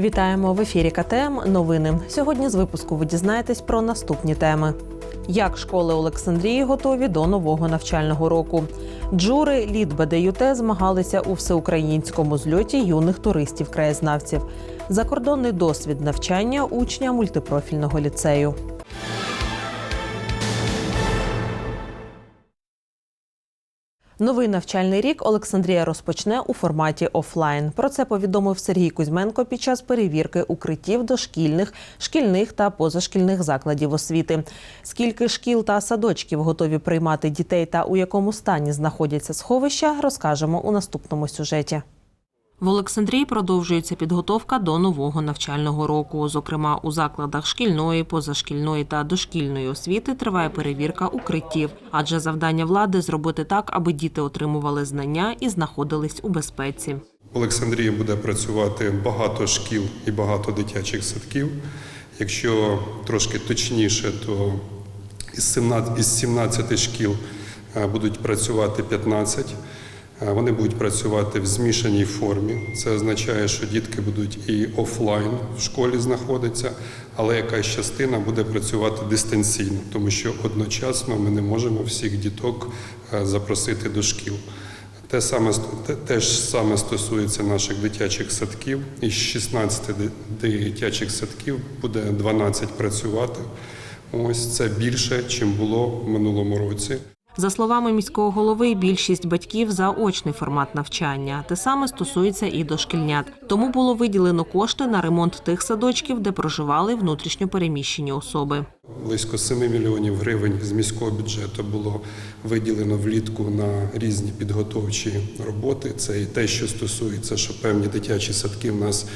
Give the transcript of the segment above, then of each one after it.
Вітаємо в ефірі КТМ. Новини. Сьогодні з випуску ви дізнаєтесь про наступні теми. Як школи Олександрії готові до нового навчального року? Джури Лід БДЮТ змагалися у всеукраїнському зльоті юних туристів-краєзнавців. Закордонний досвід навчання учня мультипрофільного ліцею. Новий навчальний рік Олександрія розпочне у форматі офлайн. Про це повідомив Сергій Кузьменко під час перевірки укриттів дошкільних, шкільних та позашкільних закладів освіти. Скільки шкіл та садочків готові приймати дітей та у якому стані знаходяться сховища, розкажемо у наступному сюжеті. В Олександрії продовжується підготовка до нового навчального року. Зокрема, у закладах шкільної, позашкільної та дошкільної освіти триває перевірка укриттів, адже завдання влади зробити так, аби діти отримували знання і знаходились у безпеці. В Олександрії буде працювати багато шкіл і багато дитячих садків. Якщо трошки точніше, то із 17, шкіл е, будуть працювати 15. Вони будуть працювати в змішаній формі. Це означає, що дітки будуть і офлайн в школі знаходитися, але якась частина буде працювати дистанційно, тому що одночасно ми не можемо всіх діток е, запросити до шкіл. Те саме те ж саме стосується наших дитячих садків. Із 16 дитячих садків буде 12 працювати. Ось це більше, чим було в минулому році. За словами міського голови, більшість батьків за очний формат навчання. Те саме стосується і дошкільнят. Тому було виділено кошти на ремонт тих садочків, де проживали внутрішньо переміщені особи. Близько 7 мільйонів гривень з міського бюджету було виділено влітку на різні підготовчі роботи. Це і те, що стосується, що певні дитячі садки в нас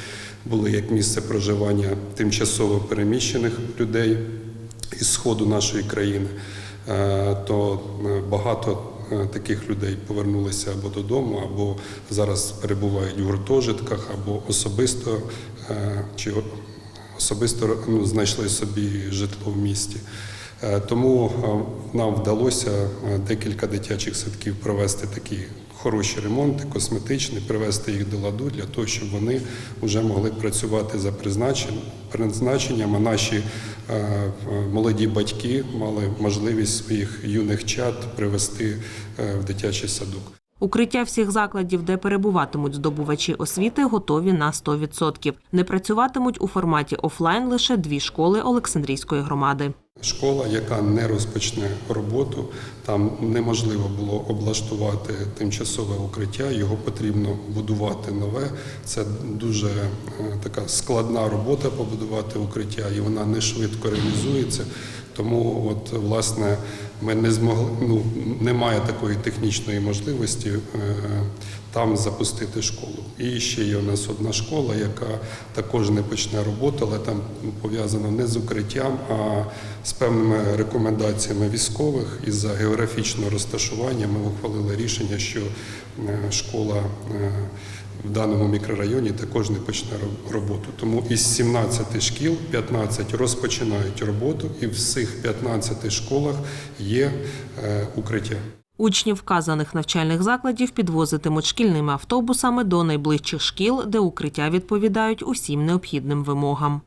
були як місце проживання тимчасово переміщених людей із сходу нашої країни. Е, То е, багато е, таких людей повернулися або додому, або зараз перебувають в гуртожитках, або особисто чи особисто ну, знайшли собі житло в місті. Тому нам вдалося декілька дитячих садків провести такі хороші ремонти, косметичні, привести їх до ладу для того, щоб вони вже могли працювати за призначенням, а наші е, молоді батьки мали можливість своїх юних чад привести е, в дитячий садок. Укриття всіх закладів, де перебуватимуть здобувачі освіти, готові на 100%. Не працюватимуть у форматі офлайн лише дві школи Олександрійської громади. Школа, яка не розпочне роботу, там неможливо було облаштувати тимчасове укриття, його потрібно будувати нове. Це дуже е, така складна робота побудувати укриття, і вона не швидко реалізується. Тому, от власне, ми не змогли, ну немає такої технічної можливості е, там запустити школу. І ще є у нас одна школа, яка також не почне роботу, але там пов'язано не з укриттям, а з певними рекомендаціями військових і за географічного розташування ми ухвалили рішення, що е, школа е, в даному мікрорайоні також не почне роботу. Тому із 17 шкіл 15 розпочинають роботу, і в всіх 15 школах є е, укриття. Учнів вказаних навчальних закладів підвозитимуть шкільними автобусами до найближчих шкіл, де укриття відповідають усім необхідним вимогам.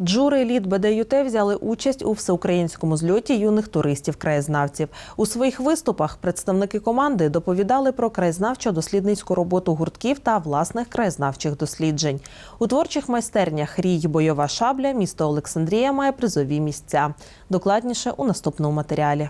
Джури літ БДЮТ взяли участь у всеукраїнському зльоті юних туристів-краєзнавців. У своїх виступах представники команди доповідали про краєзнавчо-дослідницьку роботу гуртків та власних краєзнавчих досліджень. У творчих майстернях Рій бойова шабля місто Олександрія має призові місця. Докладніше у наступному матеріалі.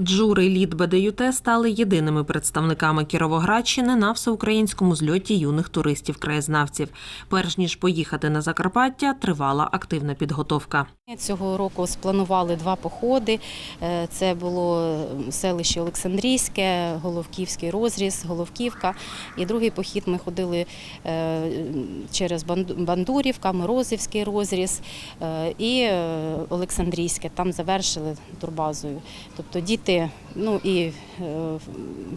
Джури літ БДЮТ стали єдиними представниками Кіровоградщини на всеукраїнському зльоті юних туристів-краєзнавців. Перш ніж поїхати на Закарпаття, тривала активна підготовка. Цього року спланували два походи. Е, Це було селище Олександрійське, Головківський розріз, Головківка. І другий похід ми ходили е, через Бандурівка, Морозівський розріз е, і Олександрійське. Там завершили турбазою. Тобто діти ну, і е,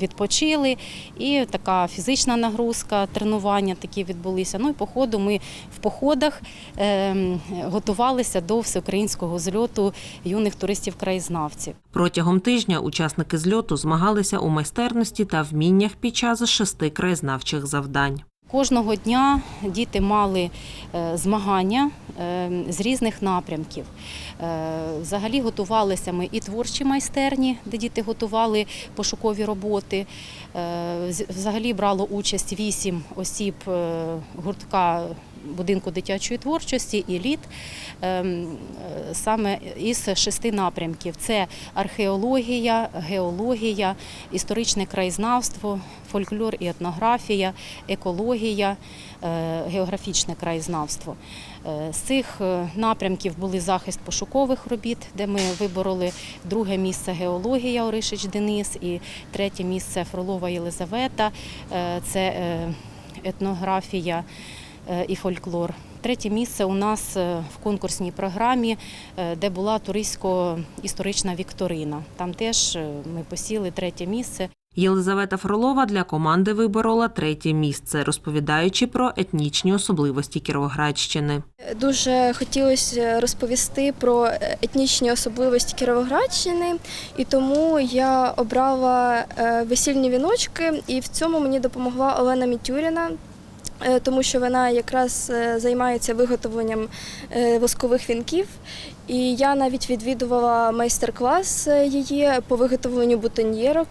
відпочили, і така фізична нагрузка, тренування такі відбулися. Ну і по ходу ми в походах е, готувалися до всеукраїнського зльоту юних туристів-краєзнавців. Протягом тижня учасники зльоту змагалися у майстерності та вміннях під час шести краєзнавчих завдань. Кожного дня діти мали е, змагання з різних напрямків. Е, Взагалі готувалися ми і творчі майстерні, де діти готували пошукові роботи. Е, Взагалі брало участь вісім осіб е, гуртка будинку дитячої творчості і літ ем, е, саме із шести напрямків: це археологія, геологія, історичне краєзнавство, фольклор і етнографія, екологія, е, географічне краєзнавство. Е, З цих напрямків були захист пошукових робіт, де ми вибороли друге місце геологія Оришич Денис і третє місце Фролова Єлизавета. Це етнографія і фольклор. Третє місце у нас е, в конкурсній програмі, е, де була туристсько-історична вікторина. Там теж е, ми посіли третє місце. Єлизавета Фролова для команди виборола третє місце, розповідаючи про етнічні особливості Кіровоградщини. Дуже хотілося розповісти про етнічні особливості Кіровоградщини, і тому я обрала е, весільні віночки, і в цьому мені допомогла Олена Мітюріна. Е, Тому що вона якраз е, займається виготовленням е, воскових вінків, і я навіть відвідувала майстер-клас її по виготовленню бутоньєрок.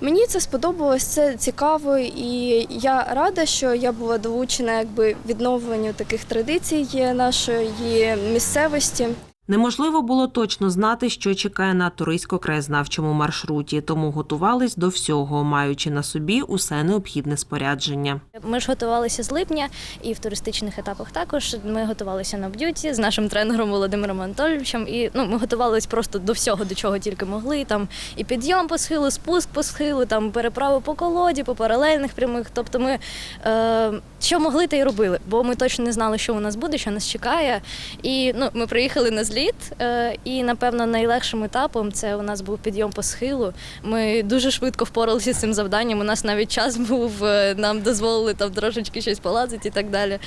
Мені це сподобалось, це цікаво, і я рада, що я була долучена якби відновленню таких традицій нашої місцевості. Неможливо було точно знати, що чекає на туристсько-краєзнавчому маршруті, тому готувались до всього, маючи на собі усе необхідне спорядження. Ми ж готувалися з липня і в туристичних етапах також. Ми готувалися на б'юті з нашим тренером Володимиром Анатолійовичем. І ну, ми готувалися просто до всього, до чого тільки могли. Там і підйом по схилу, спуск по схилу, там переправи по колоді, по паралельних прямих. Тобто ми е, що могли, те й робили, бо ми точно не знали, що у нас буде, що нас чекає. І ну, ми приїхали на зліт, е, і напевно найлегшим етапом це у нас був підйом по схилу. Ми дуже швидко впоралися з цим завданням. У нас навіть час був, е, нам дозволили там трошечки щось полазити і так далі.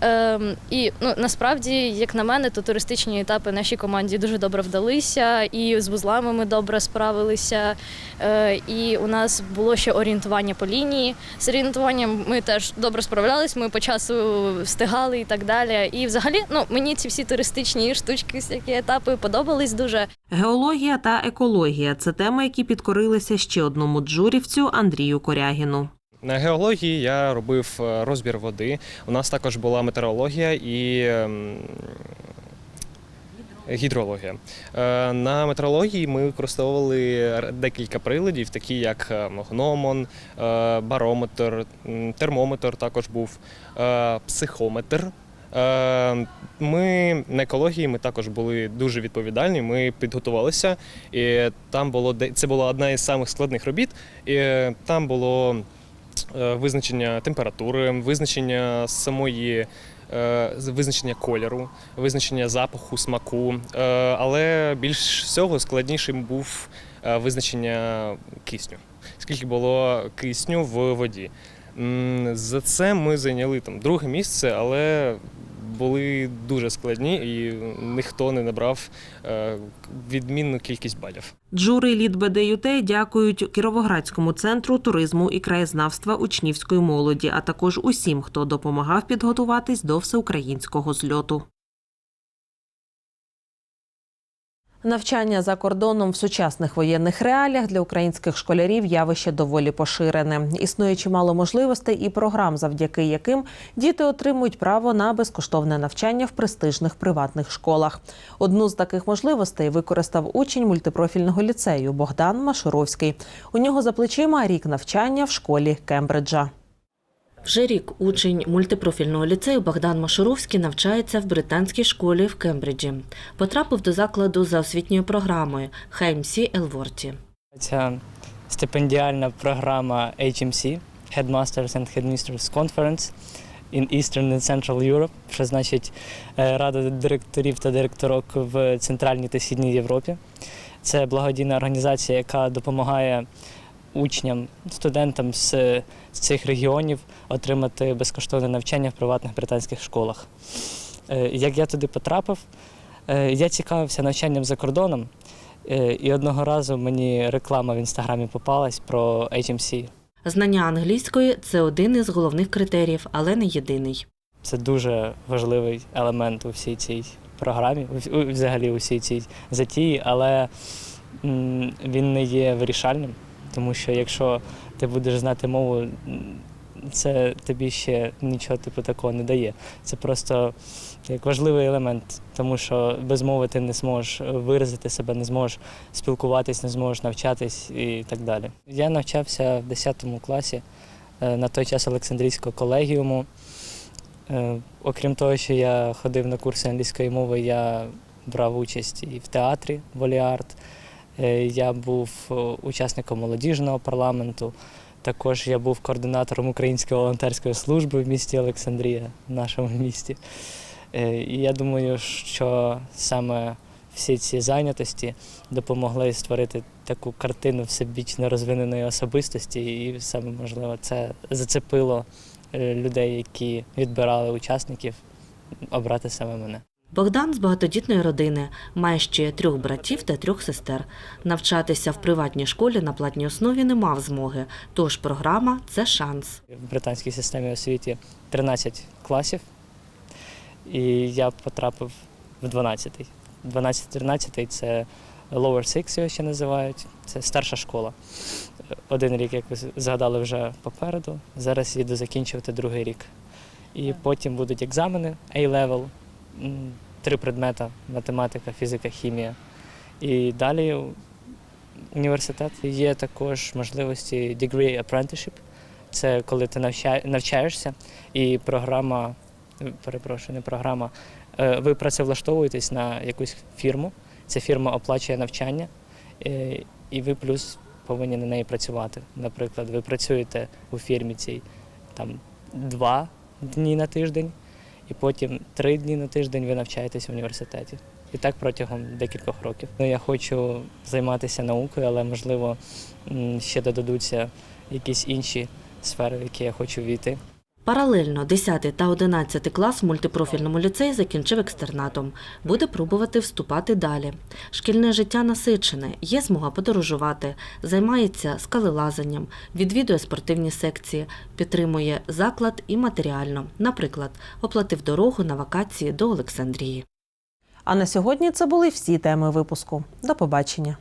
Ем, і ну, насправді, як на мене, то туристичні етапи нашій команді дуже добре вдалися, і з вузлами ми добре справилися. Е, і у нас було ще орієнтування по лінії. З орієнтуванням ми теж добре справлялись, ми по часу встигали і так далі. І взагалі, ну мені ці всі туристичні штучки, всякі етапи подобались дуже. Геологія та екологія це теми, які підкорилися ще одному джурівцю Андрію Корягіну. На геології я робив е, розбір води. У нас також була метеорологія і ем, гідрологія. Е, На метеорології ми використовували декілька приладів, такі як е, гномон, барометр, термометр також був, психометр. Е, Ми на екології ми також були дуже відповідальні. Ми підготувалися, і там було це була одна із самих складних робіт. І там було е, визначення температури, визначення самої. е, Визначення кольору, визначення запаху, смаку, але більш всього складнішим був визначення кисню. Скільки було кисню в воді. За це ми зайняли там друге місце, але були дуже складні і ніхто не набрав е, відмінну кількість балів. Джури Лід БДЮТ дякують Кіровоградському центру туризму і краєзнавства учнівської молоді, а також усім, хто допомагав підготуватись до всеукраїнського зльоту. Навчання за кордоном в сучасних воєнних реаліях для українських школярів явище доволі поширене. Існує чимало можливостей і програм, завдяки яким діти отримують право на безкоштовне навчання в престижних приватних школах. Одну з таких можливостей використав учень мультипрофільного ліцею Богдан Машуровський. У нього за плечима рік навчання в школі Кембриджа. Вже рік учень мультипрофільного ліцею Богдан Машуровський навчається в британській школі в Кембриджі. Потрапив до закладу за освітньою програмою HMC Елворті. Ця стипендіальна програма HMC Headmasters and Headmisters Conference in Eastern and Central Europe, що значить е, Рада директорів та директорок в Центральній та Східній Європі. Це благодійна організація, яка допомагає учням, студентам з, з цих регіонів отримати безкоштовне навчання в приватних британських школах. Е, Як я туди потрапив, е, я цікавився навчанням за кордоном. Е, І одного разу мені реклама в інстаграмі попалась про HMC. Знання англійської це один із головних критеріїв, але не єдиний. Це дуже важливий елемент у всій цій програмі, взагалі у всій цій затії, але він не є вирішальним, тому що якщо ти будеш знати мову, це тобі ще нічого типу такого не дає. Це просто як важливий елемент, тому що без мови ти не зможеш виразити себе, не зможеш спілкуватись, не зможеш навчатись і так далі. Я навчався в 10 класі е, на той час Олександрійського колегіуму. Е, Окрім того, що я ходив на курси англійської мови, я брав участь і в театрі Воліарт. Е, Я був е, учасником молодіжного парламенту. Також я був координатором Української волонтерської служби в місті Олександрія, в нашому місті. Е, І я думаю, що саме всі ці зайнятості допомогли створити таку картину всебічно розвиненої особистості, і саме можливо це зацепило людей, які відбирали учасників, обрати саме мене. Богдан з багатодітної родини має ще трьох братів та трьох сестер. Навчатися в приватній школі на платній основі не мав змоги, тож програма це шанс. В британській системі освіти 13 класів, і я потрапив в 12-й. 12-13 це lower six його ще називають, це старша школа. Один рік, як ви згадали, вже попереду. Зараз їду закінчувати другий рік. І потім будуть екзамени A-level, три предмета математика, фізика, хімія. І далі університет є також можливості degree apprenticeship. Це коли ти навча- навчаєшся, і програма, е, перепрошую, не програма, е, ви працевлаштовуєтесь на якусь фірму. Ця фірма оплачує навчання, е, і ви плюс повинні на неї працювати. Наприклад, ви працюєте у фірмі цій там два дні на тиждень, і потім три дні на тиждень ви навчаєтесь в університеті. І так протягом декількох років. Ну, я хочу займатися наукою, але можливо ще додадуться якісь інші сфери, в які я хочу війти. Паралельно 10 та 11 клас в мультипрофільному ліцеї закінчив екстернатом. Буде пробувати вступати далі. Шкільне життя насичене, є змога подорожувати, займається скалелазанням, відвідує спортивні секції, підтримує заклад і матеріально. Наприклад, оплатив дорогу на вакації до Олександрії. А на сьогодні це були всі теми випуску. До побачення.